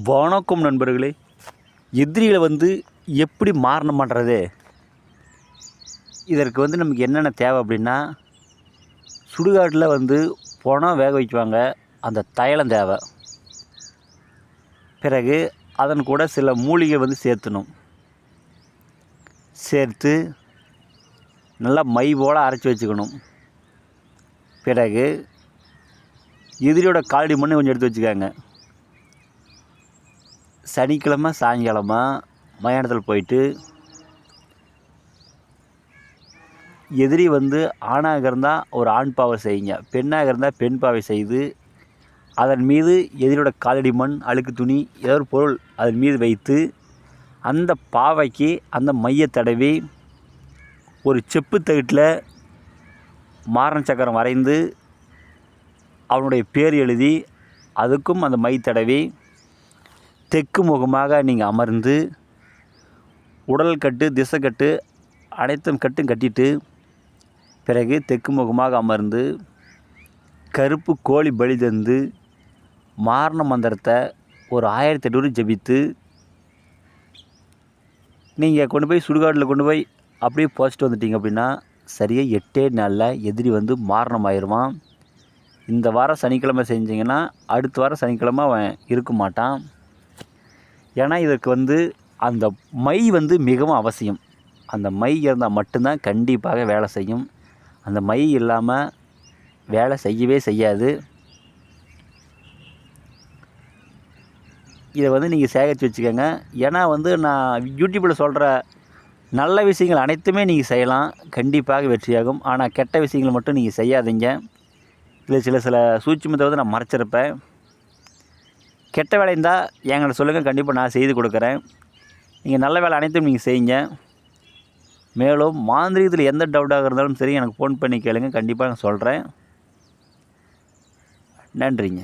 வணக்கம் நண்பர்களே. எதிரிகளை வந்து எப்படி மாரணம் பண்ணுறது இதற்கு வந்து நமக்கு என்னென்ன தேவை அப்படின்னா சுடுகாட்டில் வந்து பணம் வேக வைக்குவாங்க அந்த தைலம் தேவை. பிறகு அதன் கூட சில மூலிகை வந்து சேர்த்தணும். சேர்த்து நல்லா மை போல் அரைச்சி வச்சுக்கணும். பிறகு எதிரியோட காலடி மண்ணு கொஞ்சம் எடுத்து வச்சுக்காங்க. சனிக்கிழமை சாயங்காலமா மயானத்தில் போயிட்டு எதிரி வந்து ஆணாக இருந்தால் ஒரு ஆண் பாவை செய்யுங்க. பெண்ணாக இருந்தால் பெண் பாவை செய்து அதன் மீது எதிரியோட காலடி மண் அழுக்கு துணி ஏதோ ஒரு பொருள் அதன் மீது வைத்து அந்த பாவைக்கு அந்த மைய தடவி ஒரு செப்பு தகட்டில் மாரண சக்கரம் வரைந்து அவனுடைய பேர் எழுதி அதுக்கும் அந்த மை தடவி தெற்கு முகமாக நீங்கள் அமர்ந்து உடல் கட்டு திசை கட்டு அனைத்தும் கட்டும் கட்டிட்டு பிறகு தெற்கு முகமாக அமர்ந்து கருப்பு கோழி பலி தந்து மாரண மந்திரத்தை ஒரு ஆயிரத்தி எட்நூறு ஜபித்து நீங்கள் கொண்டு போய் சுடுகாட்டில் கொண்டு போய் அப்படியே போச்சுட்டு வந்துட்டீங்க அப்படின்னா சரியாக எட்டே நாளில் எதிரி வந்து மாரணம் ஆயிடுவான் இந்த வாரம் சனிக்கிழமை செஞ்சிங்கன்னா அடுத்த வாரம் சனிக்கிழமை அவன் இருக்க மாட்டான். ஏன்னா இதற்கு வந்து அந்த மை வந்து மிகவும் அவசியம். அந்த மை இருந்தால் மட்டும்தான் கண்டிப்பாக வேலை செய்யும். அந்த மை இல்லாமல் வேலை செய்யவே செய்யாது. இதை வந்து நீங்கள் சேகரித்து வச்சுக்கோங்க. ஏன்னா வந்து நான் யூடியூப்பில் சொல்கிற நல்ல விஷயங்கள் அனைத்துமே நீங்கள் செய்யலாம். கண்டிப்பாக வெற்றியாகும். ஆனால் கெட்ட விஷயங்கள் மட்டும் நீங்கள் செய்யாதீங்க. இதில் சில சில சூட்சுமத்தை வந்து நான் மறைச்சிருப்பேன். கெட்ட வேலை இருந்தால் எங்களை சொல்லுங்கள் கண்டிப்பாக நான் செய்து கொடுக்குறேன். நீங்கள் நல்ல வேலை அனைத்தும் நீங்கள் செய்யுங்க. மேலும் மாந்திரீகத்தில் எந்த டவுட்டாக இருந்தாலும் சரி எனக்கு ஃபோன் பண்ணி கேளுங்க கண்டிப்பாக நான் சொல்கிறேன் நன்றிங்க.